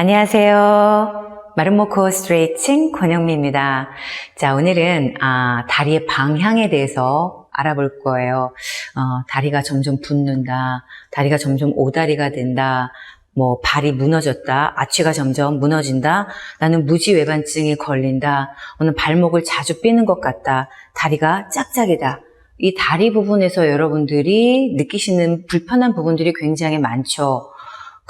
안녕하세요. 마름모코 스트레이칭 권영미입니다. 자, 오늘은 아, 다리의 방향에 대해서 알아볼 거예요. 어, 다리가 점점 붓는다. 다리가 점점 오다리가 된다. 뭐 발이 무너졌다. 아치가 점점 무너진다. 나는 무지 외반증에 걸린다. 오늘 발목을 자주 삐는 것 같다. 다리가 짝짝이다. 이 다리 부분에서 여러분들이 느끼시는 불편한 부분들이 굉장히 많죠.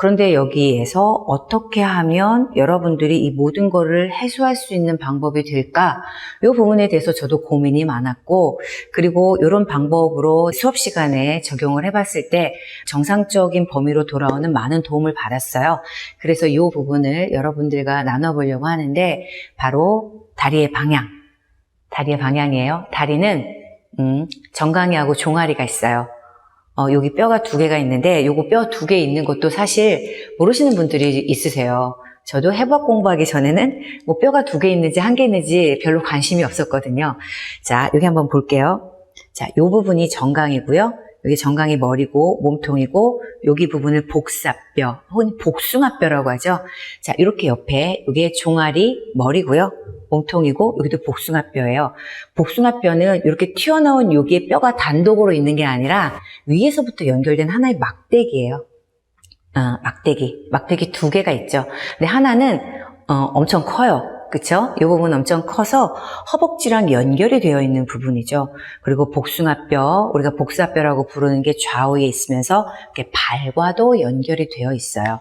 그런데 여기에서 어떻게 하면 여러분들이 이 모든 거를 해소할 수 있는 방법이 될까? 이 부분에 대해서 저도 고민이 많았고, 그리고 이런 방법으로 수업 시간에 적용을 해봤을 때 정상적인 범위로 돌아오는 많은 도움을 받았어요. 그래서 이 부분을 여러분들과 나눠보려고 하는데, 바로 다리의 방향. 다리의 방향이에요. 다리는, 음, 정강이하고 종아리가 있어요. 어, 여기 뼈가 두 개가 있는데 요거 뼈 두 개 있는 것도 사실 모르시는 분들이 있으세요. 저도 해부학 공부하기 전에는 뭐 뼈가 두 개 있는지 한 개 있는지 별로 관심이 없었거든요. 자, 여기 한번 볼게요. 자, 요 부분이 정강이고요. 여기 정강이 머리고 몸통이고 여기 부분을 복사뼈 혹은 복숭아뼈라고 하죠. 자, 이렇게 옆에 이게 종아리 머리고요. 몸통이고 여기도 복숭아뼈예요. 복숭아뼈는 이렇게 튀어나온 여기에 뼈가 단독으로 있는 게 아니라 위에서부터 연결된 하나의 막대기예요. 어, 막대기. 막대기 두 개가 있죠. 근데 하나는 어, 엄청 커요. 그쵸? 이 부분 엄청 커서 허벅지랑 연결이 되어 있는 부분이죠. 그리고 복숭아뼈, 우리가 복사뼈라고 부르는 게 좌우에 있으면서 이렇게 발과도 연결이 되어 있어요.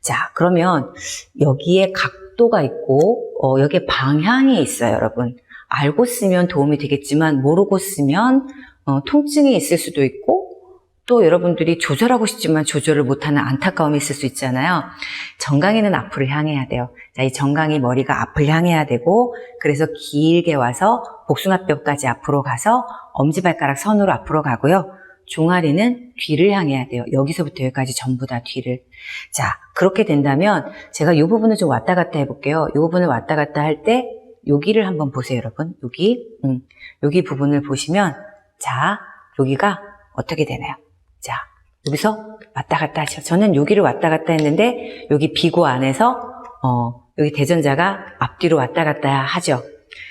자, 그러면 여기에 각도가 있고, 어, 여기에 방향이 있어요, 여러분. 알고 쓰면 도움이 되겠지만, 모르고 쓰면, 어, 통증이 있을 수도 있고, 또 여러분들이 조절하고 싶지만 조절을 못하는 안타까움이 있을 수 있잖아요. 정강이는 앞으로 향해야 돼요. 자, 이 정강이 머리가 앞을 향해야 되고, 그래서 길게 와서 복숭아뼈까지 앞으로 가서 엄지발가락 선으로 앞으로 가고요. 종아리는 뒤를 향해야 돼요. 여기서부터 여기까지 전부 다 뒤를. 자, 그렇게 된다면 제가 이 부분을 좀 왔다 갔다 해볼게요. 이 부분을 왔다 갔다 할 때 여기를 한번 보세요, 여러분. 여기, 음, 여기 부분을 보시면 자, 여기가 어떻게 되나요? 자, 여기서 왔다 갔다 하죠. 저는 여기를 왔다 갔다 했는데 여기 비고 안에서 어, 여기 대전자가 앞뒤로 왔다 갔다 하죠.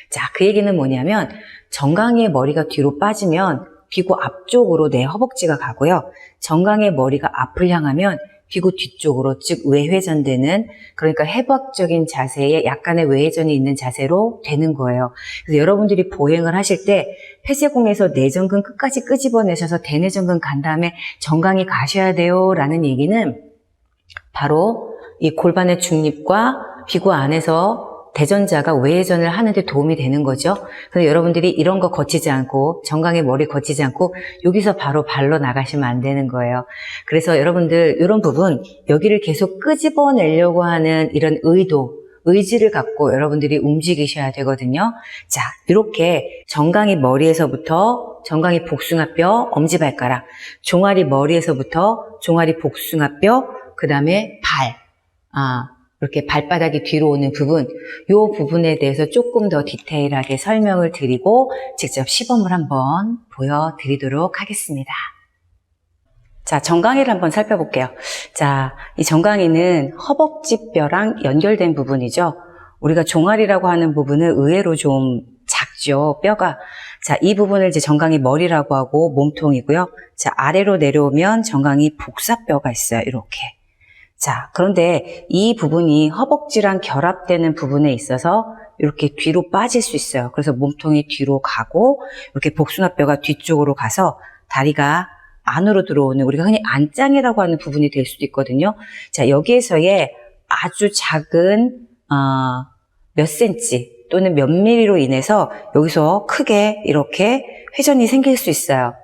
자, 그 얘기는 뭐냐면 정강이의 머리가 뒤로 빠지면 비고 앞쪽으로 내 허벅지가 가고요. 정강이의 머리가 앞을 향하면 비고 뒤쪽으로 즉 외회전되는 그러니까 해부학적인 자세에 약간의 외회전이 있는 자세로 되는 거예요. 그래서 여러분들이 보행을 하실 때 폐쇄공에서 내전근 끝까지 끄집어내셔서 대내전근 간 다음에 정강이 가셔야 돼요 라는 얘기는 바로 이 골반의 중립과 비구 안에서 대전자가 외회전을 하는데 도움이 되는 거죠. 그래서 여러분들이 이런 거 거치지 않고 정강의 머리 거치지 않고 여기서 바로 발로 나가시면 안 되는 거예요. 그래서 여러분들 이런 부분 여기를 계속 끄집어내려고 하는 이런 의도 의지를 갖고 여러분들이 움직이셔야 되거든요. 자, 이렇게 정강이 머리에서부터 정강이 복숭아뼈, 엄지발가락, 종아리 머리에서부터 종아리 복숭아뼈, 그 다음에 발, 아, 이렇게 발바닥이 뒤로 오는 부분, 이 부분에 대해서 조금 더 디테일하게 설명을 드리고 직접 시범을 한번 보여드리도록 하겠습니다. 자, 정강이를 한번 살펴볼게요. 자, 이 정강이는 허벅지뼈랑 연결된 부분이죠. 우리가 종아리라고 하는 부분은 의외로 좀 작죠, 뼈가. 자, 이 부분을 이제 정강이 머리라고 하고 몸통이고요. 자, 아래로 내려오면 정강이 복사뼈가 있어요, 이렇게. 자, 그런데 이 부분이 허벅지랑 결합되는 부분에 있어서 이렇게 뒤로 빠질 수 있어요. 그래서 몸통이 뒤로 가고 이렇게 복숭아뼈가 뒤쪽으로 가서 다리가 안으로 들어오는 우리가 흔히 안짱이라고 하는 부분이 될 수도 있거든요. 자, 여기에서의 아주 작은 어, 몇 센치 또는 몇 미리로 인해서 여기서 크게 이렇게 회전이 생길 수 있어요.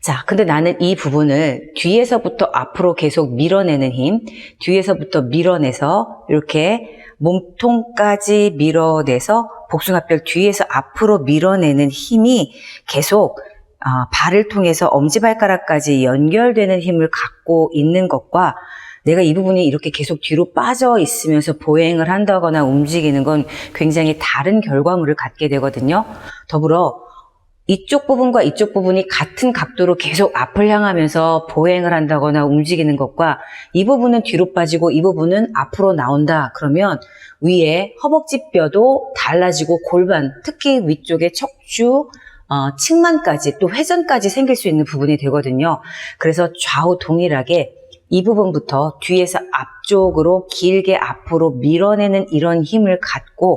자, 근데 나는 이 부분을 뒤에서부터 앞으로 계속 밀어내는 힘, 뒤에서부터 밀어내서 이렇게 몸통까지 밀어내서 복숭아뼈 뒤에서 앞으로 밀어내는 힘이 계속 아, 발을 통해서 엄지발가락까지 연결되는 힘을 갖고 있는 것과 내가 이 부분이 이렇게 계속 뒤로 빠져 있으면서 보행을 한다거나 움직이는 건 굉장히 다른 결과물을 갖게 되거든요. 더불어 이쪽 부분과 이쪽 부분이 같은 각도로 계속 앞을 향하면서 보행을 한다거나 움직이는 것과 이 부분은 뒤로 빠지고 이 부분은 앞으로 나온다. 그러면 위에 허벅지 뼈도 달라지고 골반, 특히 위쪽에 척추, 어, 측만까지 또 회전까지 생길 수 있는 부분이 되거든요. 그래서 좌우 동일하게 이 부분부터 뒤에서 앞쪽으로 길게 앞으로 밀어내는 이런 힘을 갖고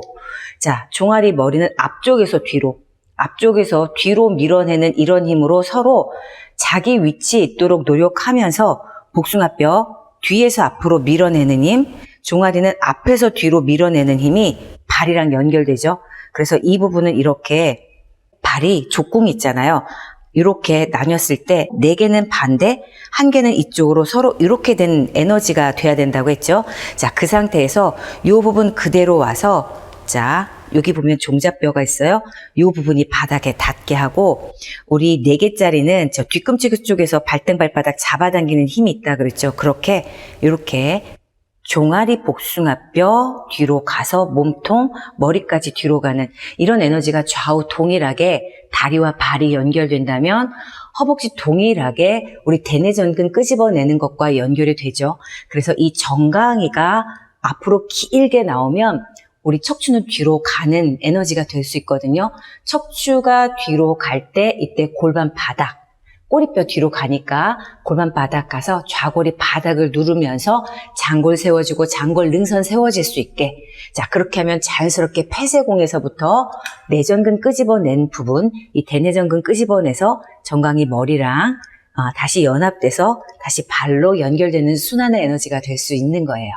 자 종아리 머리는 앞쪽에서 뒤로 앞쪽에서 뒤로 밀어내는 이런 힘으로 서로 자기 위치에 있도록 노력하면서 복숭아뼈 뒤에서 앞으로 밀어내는 힘 종아리는 앞에서 뒤로 밀어내는 힘이 발이랑 연결되죠. 그래서 이 부분은 이렇게 발이 족궁이 있잖아요. 이렇게 나뉘었을 때 네 개는 반대, 한 개는 이쪽으로 서로 이렇게 된 에너지가 돼야 된다고 했죠. 자, 그 상태에서 이 부분 그대로 와서 자, 여기 보면 종자뼈가 있어요. 이 부분이 바닥에 닿게 하고 우리 네 개짜리는 저 뒤꿈치 그쪽에서 발등 발바닥 잡아당기는 힘이 있다 그랬죠. 그렇게 이렇게 종아리 복숭아뼈 뒤로 가서 몸통 머리까지 뒤로 가는 이런 에너지가 좌우 동일하게 다리와 발이 연결된다면 허벅지 동일하게 우리 대뇌전근 끄집어내는 것과 연결이 되죠. 그래서 이 정강이가 앞으로 길게 나오면 우리 척추는 뒤로 가는 에너지가 될 수 있거든요. 척추가 뒤로 갈 때 이때 골반 바닥 꼬리뼈 뒤로 가니까 골반 바닥 가서 좌골이 바닥을 누르면서 장골 세워지고 장골 능선 세워질 수 있게 자 그렇게 하면 자연스럽게 폐쇄공에서부터 내전근 끄집어낸 부분 이 대내전근 끄집어내서 정강이 머리랑 아, 다시 연합돼서 다시 발로 연결되는 순환의 에너지가 될 수 있는 거예요.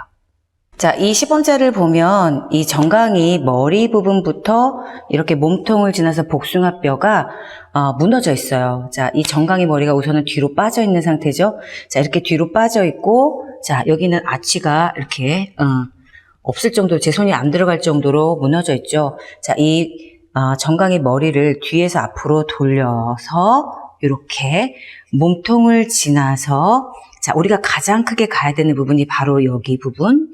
자, 이 시범자를 보면 이 정강이 머리 부분부터 이렇게 몸통을 지나서 복숭아뼈가 어, 무너져 있어요. 자, 이 정강이 머리가 우선은 뒤로 빠져 있는 상태죠. 자, 이렇게 뒤로 빠져 있고, 자, 여기는 아치가 이렇게 어, 없을 정도, 제 손이 안 들어갈 정도로 무너져 있죠. 자, 이 어, 정강이 머리를 뒤에서 앞으로 돌려서 이렇게 몸통을 지나서 자, 우리가 가장 크게 가야 되는 부분이 바로 여기 부분.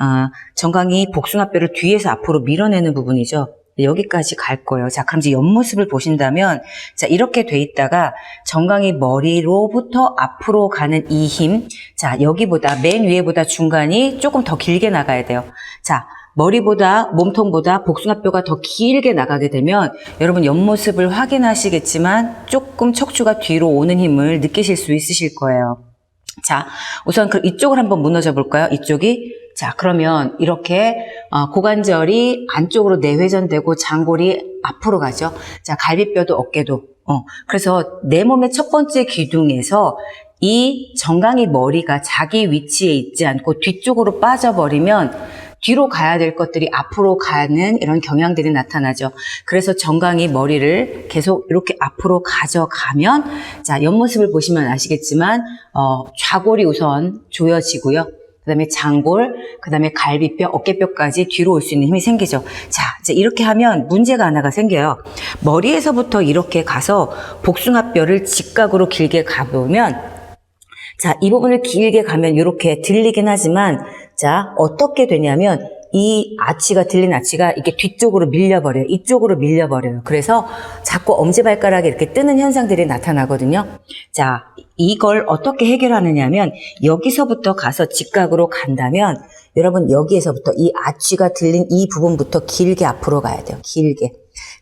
어, 정강이 복숭아뼈를 뒤에서 앞으로 밀어내는 부분이죠. 여기까지 갈 거예요. 자, 그럼 이제 옆모습을 보신다면, 자, 이렇게 돼 있다가 정강이 머리로부터 앞으로 가는 이 힘. 자, 여기보다, 맨 위에보다 중간이 조금 더 길게 나가야 돼요. 자, 머리보다, 몸통보다 복숭아뼈가 더 길게 나가게 되면, 여러분 옆모습을 확인하시겠지만, 조금 척추가 뒤로 오는 힘을 느끼실 수 있으실 거예요. 자, 우선 그 이쪽을 한번 무너져 볼까요? 이쪽이. 자, 그러면 이렇게 어, 고관절이 안쪽으로 내회전되고 장골이 앞으로 가죠. 자, 갈비뼈도 어깨도. 어, 그래서 내 몸의 첫 번째 기둥에서 이 정강이 머리가 자기 위치에 있지 않고 뒤쪽으로 빠져버리면 뒤로 가야 될 것들이 앞으로 가는 이런 경향들이 나타나죠. 그래서 정강이 머리를 계속 이렇게 앞으로 가져가면 자 옆모습을 보시면 아시겠지만 어, 좌골이 우선 조여지고요. 그 다음에 장골, 그 다음에 갈비뼈, 어깨뼈까지 뒤로 올 수 있는 힘이 생기죠. 자, 이제 이렇게 하면 문제가 하나가 생겨요. 머리에서부터 이렇게 가서 복숭아뼈를 직각으로 길게 가보면 자, 이 부분을 길게 가면 이렇게 들리긴 하지만 자, 어떻게 되냐면 이 아치가 들린 아치가 이렇게 뒤쪽으로 밀려버려요. 이쪽으로 밀려버려요. 그래서 자꾸 엄지발가락에 이렇게 뜨는 현상들이 나타나거든요. 자, 이걸 어떻게 해결하느냐 하면 여기서부터 가서 직각으로 간다면 여러분 여기에서부터 이 아치가 들린 이 부분부터 길게 앞으로 가야 돼요. 길게.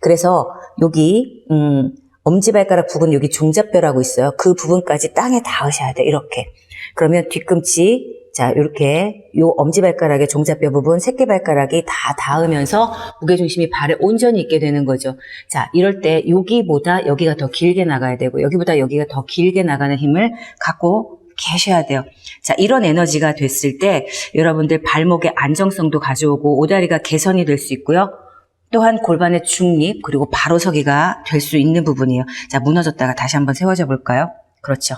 그래서 여기 음, 엄지발가락 부분 여기 종자뼈라고 있어요. 그 부분까지 땅에 닿으셔야 돼요. 이렇게. 그러면 뒤꿈치 자, 이렇게 요 엄지발가락의 종자뼈 부분, 새끼발가락이 다 닿으면서 무게중심이 발에 온전히 있게 되는 거죠. 자, 이럴 때 여기보다 여기가 더 길게 나가야 되고 여기보다 여기가 더 길게 나가는 힘을 갖고 계셔야 돼요. 자, 이런 에너지가 됐을 때 여러분들 발목의 안정성도 가져오고 오다리가 개선이 될 수 있고요. 또한 골반의 중립 그리고 바로 서기가 될 수 있는 부분이에요. 자, 무너졌다가 다시 한번 세워져 볼까요? 그렇죠.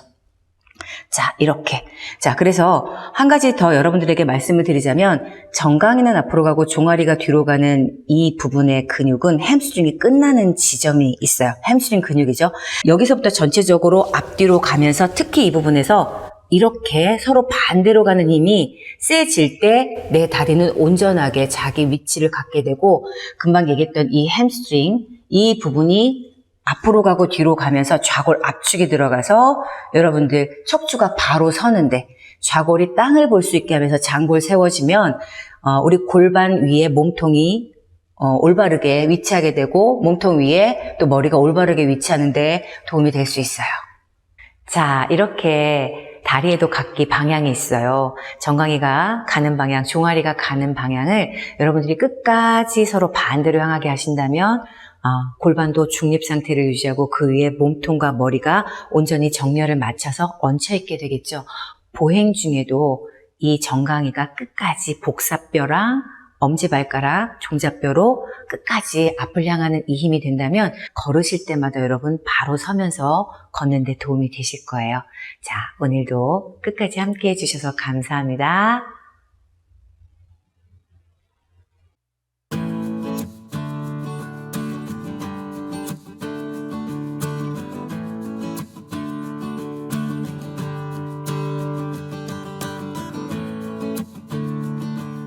자, 이렇게. 자, 그래서 한 가지 더 여러분들에게 말씀을 드리자면 정강이는 앞으로 가고 종아리가 뒤로 가는 이 부분의 근육은 햄스트링이 끝나는 지점이 있어요. 햄스트링 근육이죠. 여기서부터 전체적으로 앞뒤로 가면서 특히 이 부분에서 이렇게 서로 반대로 가는 힘이 세질 때 내 다리는 온전하게 자기 위치를 갖게 되고 금방 얘기했던 이 햄스트링 이 부분이 앞으로 가고 뒤로 가면서 좌골 압축이 들어가서 여러분들 척추가 바로 서는데 좌골이 땅을 볼 수 있게 하면서 장골 세워지면 어, 우리 골반 위에 몸통이 어, 올바르게 위치하게 되고 몸통 위에 또 머리가 올바르게 위치하는데 도움이 될 수 있어요. 자, 이렇게 다리에도 각기 방향이 있어요. 정강이가 가는 방향, 종아리가 가는 방향을 여러분들이 끝까지 서로 반대로 향하게 하신다면 아, 골반도 중립 상태를 유지하고 그 위에 몸통과 머리가 온전히 정렬을 맞춰서 얹혀 있게 되겠죠. 보행 중에도 이 정강이가 끝까지 복사뼈랑 엄지발가락, 종잡뼈로 끝까지 앞을 향하는 이 힘이 된다면 걸으실 때마다 여러분 바로 서면서 걷는 데 도움이 되실 거예요. 자, 오늘도 끝까지 함께 해주셔서 감사합니다.